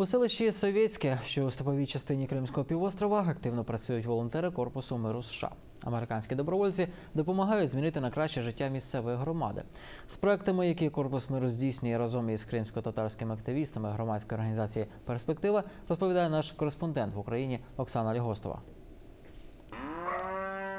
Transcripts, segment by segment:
У селищі Совєтське, що у степовій частині Кримського півострова, активно працюють волонтери Корпусу миру США. Американські добровольці допомагають змінити на краще життя місцевої громади. З проектами, які корпус миру здійснює разом із кримсько-татарськими активістами громадської організації Перспектива, розповідає наш кореспондент в Україні Оксана Лігостова.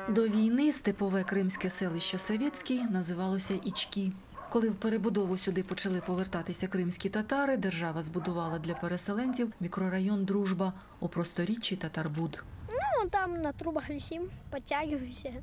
До війни степове кримське селище Совєтський називалося Ічкі. Коли в перебудову сюди почали повертатися кримські татари, держава збудувала для переселенців мікрорайон Дружба у просторіччі Татарбуд. Ну, там на трубах висим, подтягиваемся.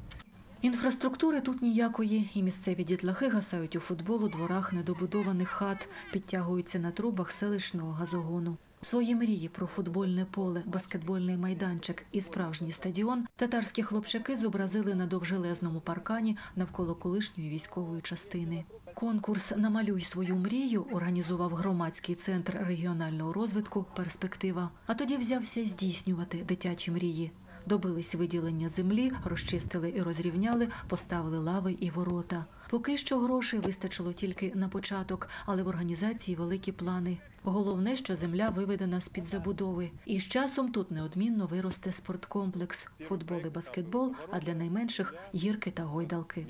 Інфраструктури тут ніякої, і місцеві дітлахи гасають у футбол у дворах недобудованих хат, підтягуються на трубах селищного газогону. Свої мрії про футбольне поле, баскетбольний майданчик і справжній стадіон татарські хлопчаки зобразили на довжелезному паркані навколо колишньої військової частини. Конкурс Намалюй свою мрію організував громадський центр регіонального розвитку Перспектива. А тоді взявся здійснювати дитячі мрії. Добились виділення землі, розчистили і розрівняли, поставили лави і ворота. Поки що грошей вистачило тільки на початок, але в організації великі плани. Головне, що земля виведена з під забудови, і з часом тут неодмінно виросте спорткомплекс, футбол і баскетбол, а для найменших гірки та гойдалки.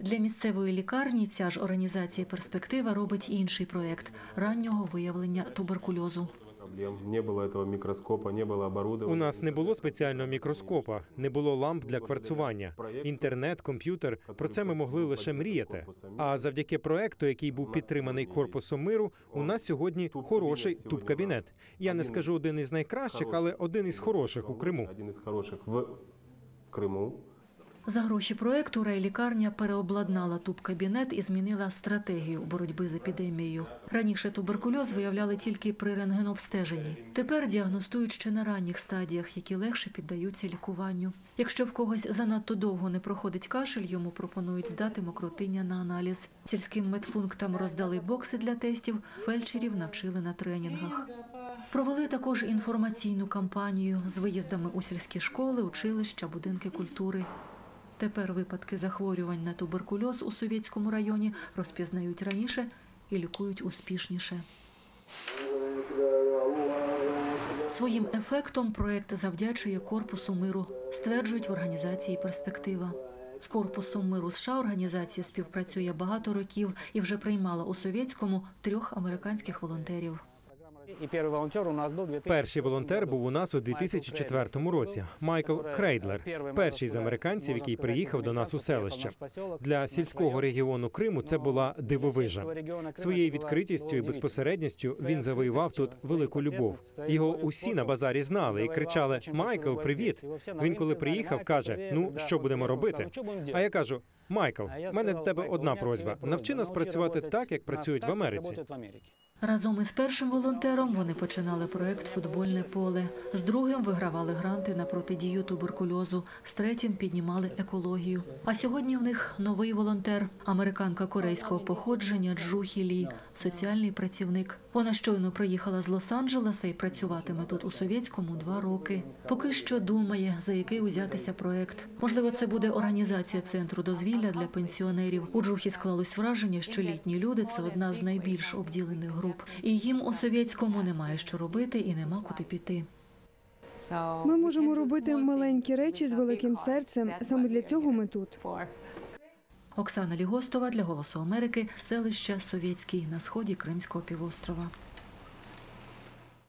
Для місцевої лікарні ця ж організація перспектива робить інший проект раннього виявлення туберкульозу Проблем. Не было этого микроскопа, не было оборудования. У нас не було спеціального мікроскопа, не було ламп для кварцування. Інтернет, комп'ютер про це ми могли лише мріяти. А завдяки проекту, який був підтриманий корпусом миру, у нас сьогодні хороший туб-кабінет. Я не скажу один із найкращих, але один із хороших у Криму. Один из хороших в Крыму. За гроші проекту райлікарня переобладнала тубкабінет і змінила стратегію боротьби з епідемією. Раніше туберкульоз виявляли тільки при рентгенобстеженні. Тепер діагностують ще на ранніх стадіях, які легше піддаються лікуванню. Якщо в когось занадто довго не проходить кашель, йому пропонують здати мокротиння на аналіз. Сільським медпунктам роздали бокси для тестів, фельдшерів навчили на тренінгах. Провели також інформаційну кампанію з виїздами у сільські школи, училища, будинки культури. Тепер випадки захворювань на туберкульоз у Совєтському районі розпізнають раніше і лікують успішніше. Своїм ефектом проект завдячує Корпусу миру, стверджують в організації Перспектива. З Корпусом миру США організація співпрацює багато років і вже приймала у Совєтському трьох американських волонтерів. Перший волонтер був у нас у 2004 році. Майкл Крейдлер, перший з американців, який приїхав до нас у селище. Для сільського регіону Криму це була дивовижа. Своєю відкритістю і безпосередністю він завоював тут велику любов. Його усі на базарі знали і кричали: Майкл, привіт! Він коли приїхав, каже: Ну що будемо робити? А я кажу: Майкл, в мене до тебе одна просьба: навчи нас працювати так, як працюють в Америці. Разом із першим волонтером вони починали проект Футбольне поле. З другим вигравали гранти на протидію туберкульозу. З третім піднімали екологію. А сьогодні в них новий волонтер, американка корейського походження Джухі Лі, соціальний працівник. Вона щойно приїхала з Лос-Анджелеса і працюватиме тут у совєтському два роки. Поки що думає, за який узятися проект. Можливо, це буде організація центру дозвілля для пенсіонерів. У Джухі склалось враження, що літні люди це одна з найбільш обділених груп, і їм у совєтському немає що робити і нема куди піти. Ми можемо робити маленькі речі з великим серцем. Саме для цього ми тут. Оксана Лігостова для Голосу Америки, селище Совєтський на сході Кримського півострова.